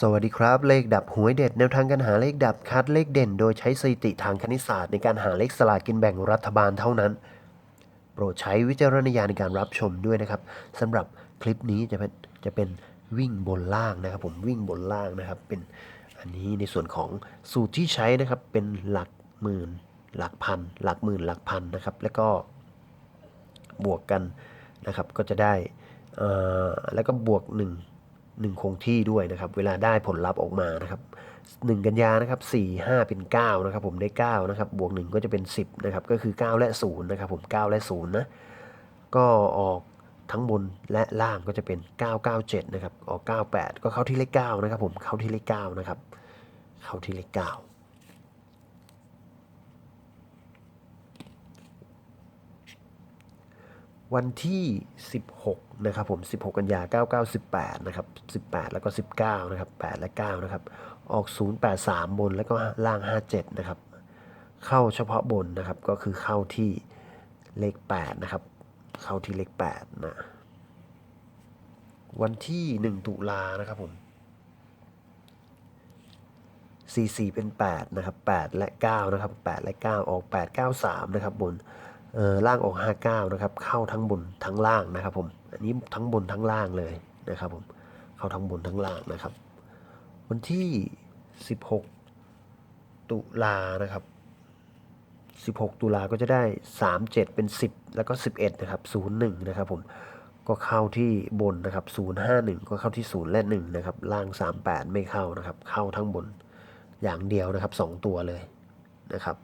สวัสดีครับ เลขดับหวยเด็ดแนวทางการหาเลขดับคัดเลขเด่น โดยใช้สถิติทางคณิตศาสตร์ในการหาเลขสลากกินแบ่งรัฐบาลเท่านั้น โปรดใช้วิจารณญาณในการรับชมด้วยนะครับสำหรับคลิปนี้จะเป็นจะเป็นวิ่งบนล่างนะครับ ผมวิ่งบนล่างนะครับ เป็นอันนี้ในส่วนของสูตรที่ใช้นะครับเป็นหลักหมื่น หลักพัน หลักหมื่นหลักพันนะครับ แล้วก็บวกกันนะครับก็จะได้อ่อแล้วก็บวก 1 1 คงที่ด้วยนะครับ เวลาได้ผลลัพธ์ออกมานะครับ 1 กันยานะครับ 4 5 เป็น9นะครับผมได้ 9 นะครับ บวก 1 ก็จะเป็น 10 นะครับ ก็คือ 9 และ 0 นะครับผม 9 และ 0 นะ ก็ออกทั้งบนและล่างก็จะเป็น 997 นะครับ ออก 98 ก็เข้าที่เลข9นะครับผม เข้าที่เลข9นะครับ เข้าที่เลข9 วันที่ 16 นะครับผม 16 กันยา 9918 นะครับ 18 แล้วก็ 19 นะครับ 8 และ 9 นะครับ ออก 083 บนแล้วก็ล่าง 57 นะครับ เข้าเฉพาะบนนะครับ ก็คือเข้าที่เลข 8 นะครับ เข้าที่เลข 8 นะ วันที่ 1 ตุลานะครับผม44 เป็น 8 นะครับ 8 และ 9 นะครับ 8 และ 9 ออก 8 9 3 นะครับบน ล่างออก 59 นะครับ เข้าทั้งบนทั้งล่างนะครับผม อันนี้ทั้งบนทั้งล่างเลยนะครับผม เข้าทั้งบนทั้งล่างนะครับ วันที่ 16 ตุลานะครับ 16 ตุลาก็จะได้ 37 เป็น 10 แล้วก็ 11 นะครับ 01 นะครับผม ก็เข้าที่บนนะครับ 051 ก็เข้าที่ 0 และ 1 นะครับ ล่าง 38 ไม่เข้านะครับ เข้าทั้งบนอย่างเดียวนะครับ 2 ตัวเลยนะครับ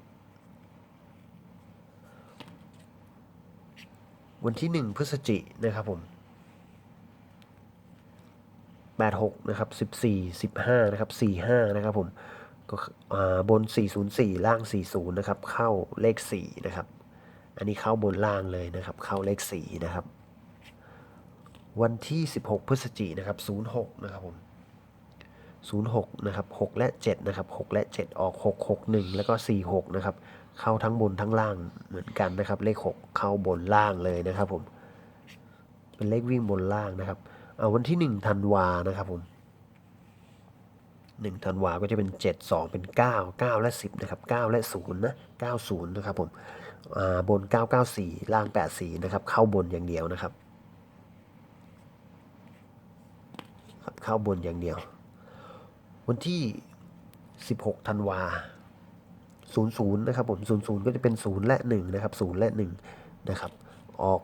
วันที่ 1 พฤศจิกนะครับผม86นะครับ14 15นะครับ45นะครับผมก็อ่าบน 404 ล่าง 40นะครับเข้าเลข4นะครับอันนี้เข้าบนล่างเลยนะครับเข้าเลข4นะครับวันที่ 16 พฤศจิกนะครับ06นะครับผม06นะครับ6และ7นะครับ6และ 7 ออก 6 6 1 แล้วก็ 46นะครับ เข้าทั้งบนทั้งล่างเหมือนกันนะครับ เลข 6 เข้าบนล่างเลยนะครับผม เป็นเลขวิ่งบนล่างนะครับ เอาวันที่ 1 ธันวานะครับผม1ธันวาก็จะเป็น 7 2 เป็น 9 9 และ 10 นะครับ 9 และ 0 นะ 90 นะครับผมอาบน 994 ล่าง 84 นะครับ เข้าบนอย่างเดียวนะครับครับ เข้าบนอย่างเดียว วันที่ 16 ธันวา 00นะครับผม00 ก็จะเป็น 0 และ 1 นะครับ 0 และ 1 นะครับ ออก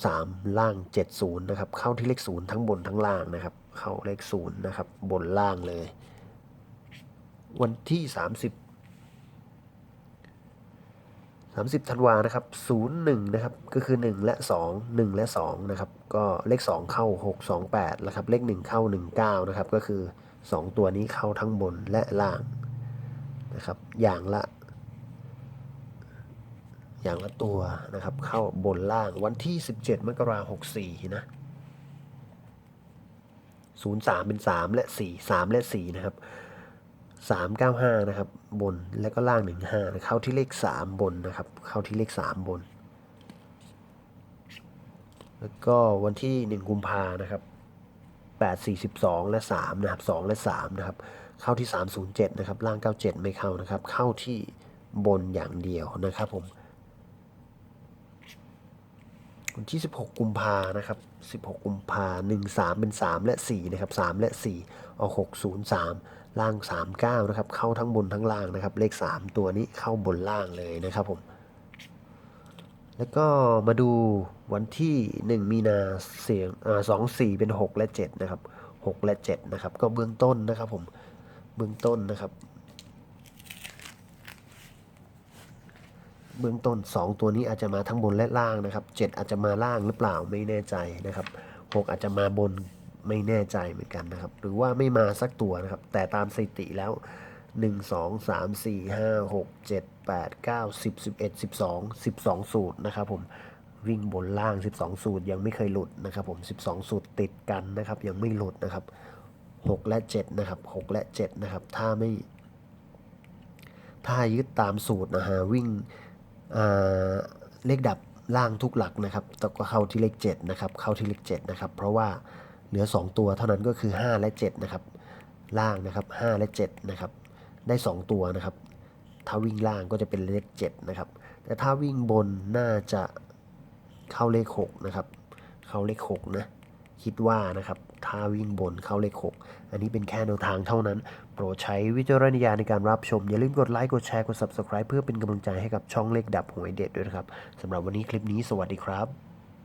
303 ล่าง 70 นะครับ เข้าที่เลข 0 ทั้งบนทั้งล่างนะครับ เข้าเลข 0 นะครับ บนล่างเลย วันที่ 30 30ธันวานะครับ01นะครับ ก็คือ 1 และ 2 1 และ2นะครับ ก็เลข 2 เข้า 6 2 8นะครับ เลข 1 เข้า 19 นะครับ ก็คือ 2 ตัวนี้เข้าทั้งบนและล่างนะครับ อย่างละ อย่างละตัวนะครับ เข้าบนล่างวันที่ 17 มกราคม64นะ03เป็น3และ4 3และ4นะครับ395นะครับ บนแล้วก็ล่าง15นะเข้าที่เลข3บนนะครับ เข้าที่เลข3บน แล้วก็วันที่1กุมภานะครับ8 42และ3นะครับ2และ3นะครับ เข้าที่307นะครับ ล่าง97ไม่เข้านะครับ เข้าที่บนอย่างเดียวนะครับผม วันที่ 16 กุมภานะครับ 16 กุมภา1 3 เป็น 3 และ 4 นะครับ 3 และ4ออก6 0 3 ล่าง 39 นะครับ เข้าทั้งบนทั้งล่างนะครับ เลข 3 ตัวนี้เข้าบนล่างเลยนะครับผม แล้วก็มาดูวันที่ 1 มีนาเสียงสอ่า2 4เป็น 6 และ 7 นะครับ 6 และ 7 นะครับ ก็เบื้องต้นนะครับผม เบื้องต้นนะครับ เบื้องต้น 2 ตัวนี้อาจจะมาทั้งบนและล่างนะครับ 7 อาจจะมาล่างหรือเปล่าไม่แน่ใจนะครับ 6 อาจจะมาบนไม่แน่ใจเหมือนกันนะครับ หรือว่าไม่มาสักตัวนะครับ แต่ตามสถิติแล้ว 1 2 3 4 5 6 7 8 9 10 11 12 12 สูตรนะครับผมวิ่งบนล่าง 12 สูตรยังไม่เคยหลุดนะครับผม 12 สูตรติดกันนะครับ ยังไม่หลุดนะครับ 6 และ 7 นะครับ 6 และ 7 นะครับ ถ้าไม่ ถ้ายึดตามสูตรนะฮะวิ่ง เลขดับล่างทุกหลักนะครับแต่ก็เข้าที่เลข7นะครับเข้าที่เลข7นะครับเพราะว่าเหลือ 2 ตัวเท่านั้นก็คือ 5 และ7นะครับล่างนะครับ5และ7นะครับได้ 2 ตัวนะครับถ้าวิ่งล่างก็จะเป็นเลข7นะครับแต่ถ้าวิ่งบนน่าจะเข้าเลข6นะครับเข้าเลข6นะ คิดว่านะครับถ้าวิ่งบนเข้าเลข 6 อันนี้เป็นแค่แนวทางเท่านั้น โปรดใช้วิจารณญาณในการรับชม อย่าลืมกดไลค์กดแชร์กด Subscribe เพื่อเป็นกำลังใจให้กับช่องเลขดับหวยเด็ดด้วยนะครับสำหรับวันนี้คลิปนี้สวัสดีครับ